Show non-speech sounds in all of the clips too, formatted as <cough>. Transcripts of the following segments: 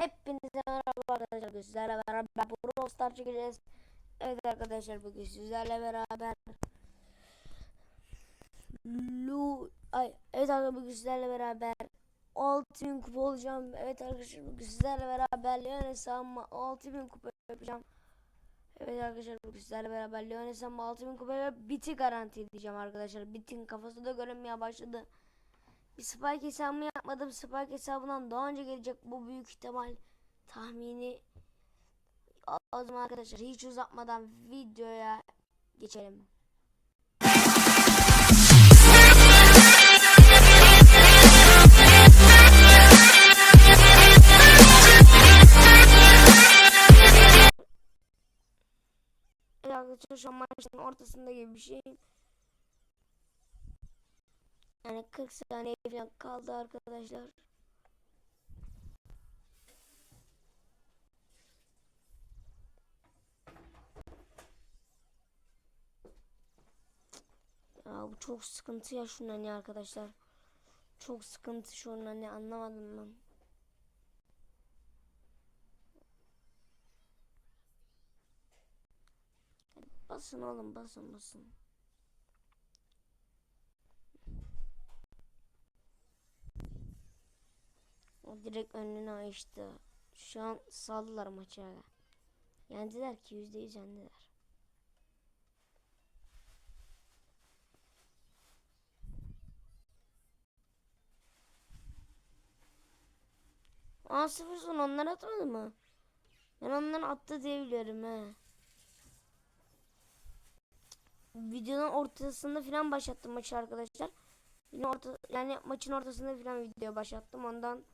Hepinize merhaba arkadaşlar. Sizlerle beraber Brawl Stars çekeceğiz. Evet arkadaşlar bugün sizlerle beraber Lu ay evet arkadaşlar bugün sizlerle beraber 6000 kupa olacağım. Evet arkadaşlar bugün sizlerle beraber Leon hesabıma 6000 kupa yapacağım. Evet arkadaşlar bugün sizlerle beraber Leon hesabıma 6000 kupa ve biti garanti edeceğim arkadaşlar. Bitin kafası da görünmeye başladı. Bir Spike hesabımı yapmadım. Spike hesabından daha önce gelecek bu büyük ihtimal tahmini. Zaman arkadaşlar hiç uzatmadan videoya geçelim. Arkadaşlar şu an maçın ortasında bir şey. Yani 40 saniye falan kaldı arkadaşlar. Ya bu çok sıkıntı ya şunun hani arkadaşlar. Çok sıkıntı şunun hani anlamadım ben. Basın oğlum basın basın. O direkt önünü açtı. Şu an saldılar maçı. aga. Yendiler ki yüzde yüz yendiler. Aa sıfır onlar atmadı mı? Ben onların attı diye biliyorum he. Videonun ortasında falan başlattım maçı arkadaşlar. Yine orta, yani maçın ortasında falan video başlattım. Ondan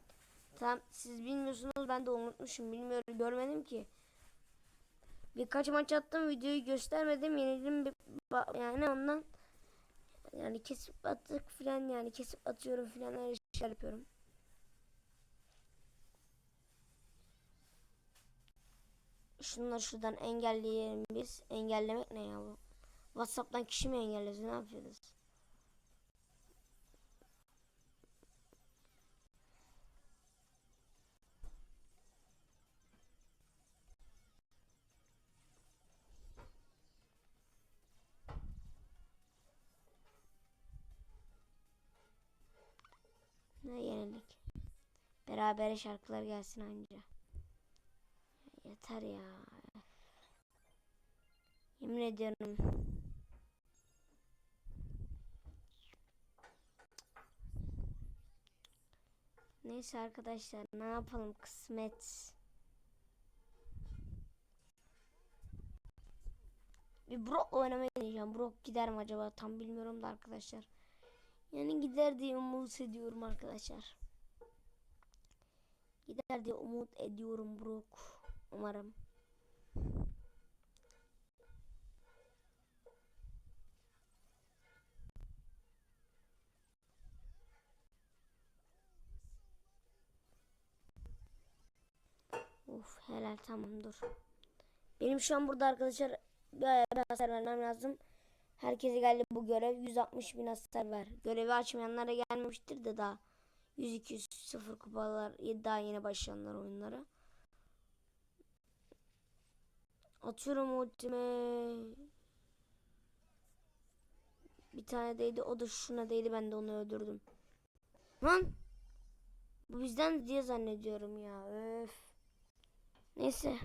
tam siz bilmiyorsunuz ben de unutmuşum. Bilmiyorum görmedim ki. Birkaç maç attım videoyu göstermedim. Yenildim yani ondan yani kesip attık falan yani kesip atıyorum falan öyle şeyler yapıyorum. Şunları şuradan engelleyelim biz. Engellemek ne ya bu? Whatsapp'tan kişi mi engellesin? Ne yapıyoruz? Ne yenilik? Beraber şarkılar gelsin anca. Yeter ya. Yemin ediyorum. Neyse arkadaşlar ne yapalım kısmet. Bir Brock oynamayı deneyeceğim. Brock gider mi acaba tam bilmiyorum da arkadaşlar. Yani gider diye umut ediyorum arkadaşlar. Gider diye umut ediyorum Brock. Umarım. Of helal tamam dur. Benim şu an burada arkadaşlar bir hasar vermem lazım. Herkese geldi bu görev. 160 bin hasar ver. Görevi açmayanlara gelmemiştir de daha. 100-200 sıfır kupalar daha yeni başlayanlar oyunlara. Atıyorum ultime. Bir tane değdi. O da şuna değdi. Ben de onu öldürdüm. Lan. Bu bizden diye zannediyorum ya. Öf. Neyse.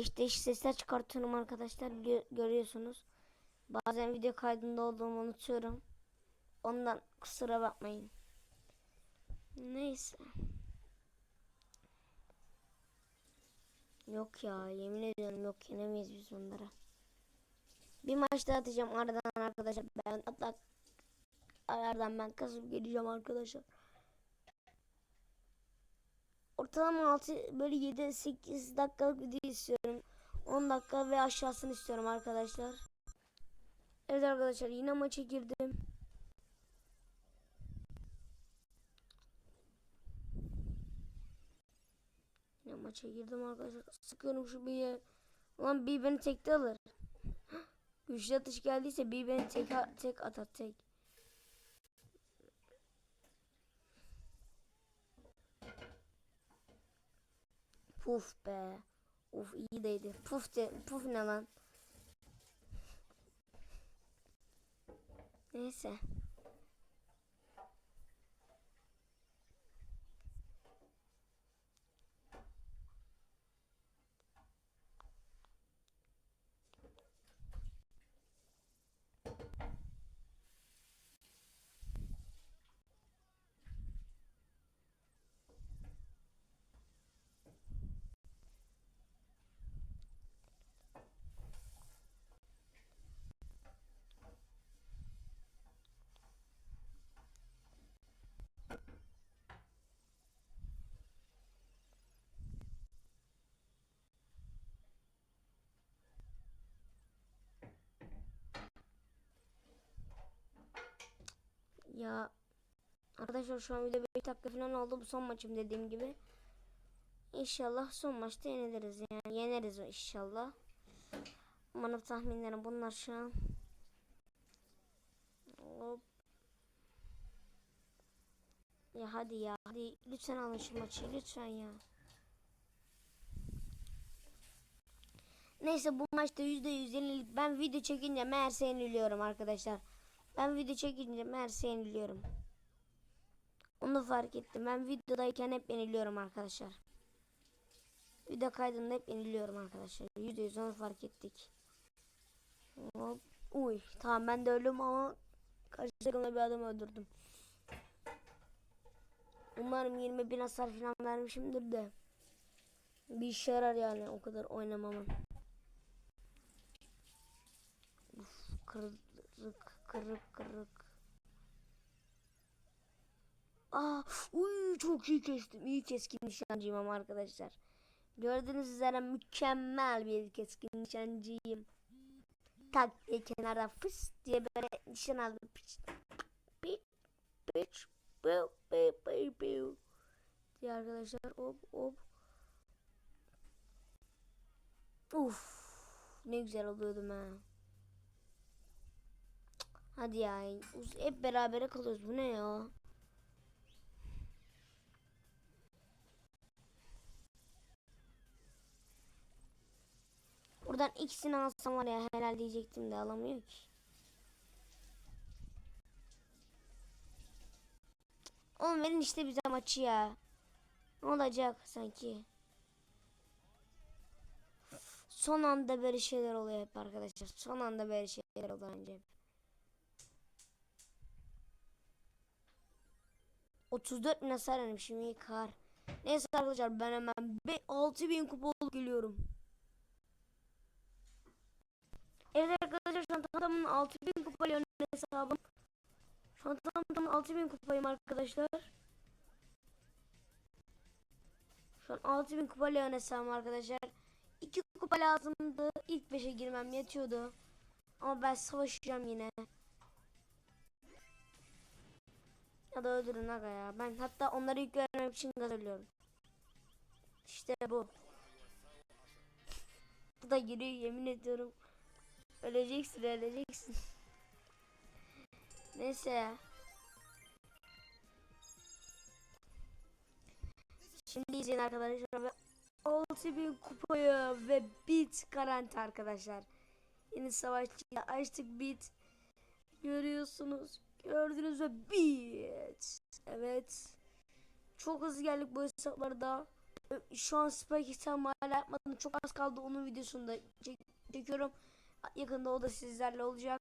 Değiş değiş sesler çıkartıyorum arkadaşlar Gö- görüyorsunuz. Bazen video kaydında olduğumu unutuyorum. Ondan kusura bakmayın. Neyse. Yok ya yemin ediyorum yok yenemeyiz biz bunlara. Bir maç daha atacağım aradan arkadaşlar. Ben hatta ayardan ben kasıp geleceğim arkadaşlar. Ortalama 6 böyle 7-8 dakikalık video istiyorum. 10 dakika ve aşağısını istiyorum arkadaşlar. Evet arkadaşlar yine maça girdim. Yine maça girdim arkadaşlar. Sıkıyorum şu bir Ulan bir beni tekte alır. <gasps> Güçlü atış geldiyse bir beni tek, tek atar tek. Puf be. Uf iyi değdi. Puf de, puf ne lan? Neyse. Ya arkadaşlar şu an de 5 dakika falan oldu bu son maçım dediğim gibi. İnşallah son maçta yeniliriz yani yeneriz inşallah. Umarım tahminlerim bunlar şu an. Hop. Ya hadi ya hadi lütfen alın şu maçı lütfen ya. Neyse bu maçta %100 yenilik. Ben video çekince meğerse yeniliyorum arkadaşlar. Ben video çekince meğerse yeniliyorum. Onu fark ettim. Ben videodayken hep yeniliyorum arkadaşlar. Video kaydında hep yeniliyorum arkadaşlar. %100 onu fark ettik. Hop. Uy tamam ben de öldüm ama karşı takımda bir adam öldürdüm. Umarım 20 bin hasar falan vermişimdir de. Bir işe yarar yani o kadar oynamamın. Uf, kırık kırık kırık. Aa, uy çok iyi kestim. İyi keskin nişancıyım ama arkadaşlar. Gördüğünüz üzere mükemmel bir keskin nişancıyım. Tak diye kenara fıs diye böyle nişan aldım. Piç, piç, piç, piu, piu, piu, piu. diye arkadaşlar hop hop. Uf, ne güzel oluyordum ha. Hadi ya. Hep berabere kalıyoruz. Bu ne ya? Buradan ikisini alsam var ya helal diyecektim de alamıyor ki. Oğlum verin işte bize maçı ya. Ne olacak sanki? Son anda böyle şeyler oluyor hep arkadaşlar. Son anda böyle şeyler oluyor önce. 34 bin hasar vermişim iyi kar. Neyse arkadaşlar ben hemen 6000 kupa olup geliyorum. Evet arkadaşlar şu an tamamın 6000 kupayla hesabım. Şu an tam 6000 kupayım arkadaşlar. Şu an 6000 kupayla ön hesabım arkadaşlar. 2 kupa lazımdı. İlk 5'e girmem yetiyordu. Ama ben savaşacağım yine. Ya da öldürün aga ya. Ben hatta onları ilk görmek için gaz ölüyorum. İşte bu. Bu da giriyor yemin ediyorum. Öleceksin öleceksin. Neyse. Şimdi izleyin arkadaşlar ve 6000 kupaya ve bit garanti arkadaşlar. Yeni savaşçıyla açtık bit. Görüyorsunuz. Gördünüz ve bit. Evet. Çok hızlı geldik bu hesaplarda. Şu an spike hesabımı hala yapmadım. Çok az kaldı onun videosunda çek çekiyorum. Yakında o da sizlerle olacak.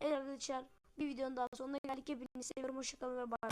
Evet arkadaşlar bir videonun daha sonuna geldik. Hepinizi seviyorum. Hoşçakalın ve bay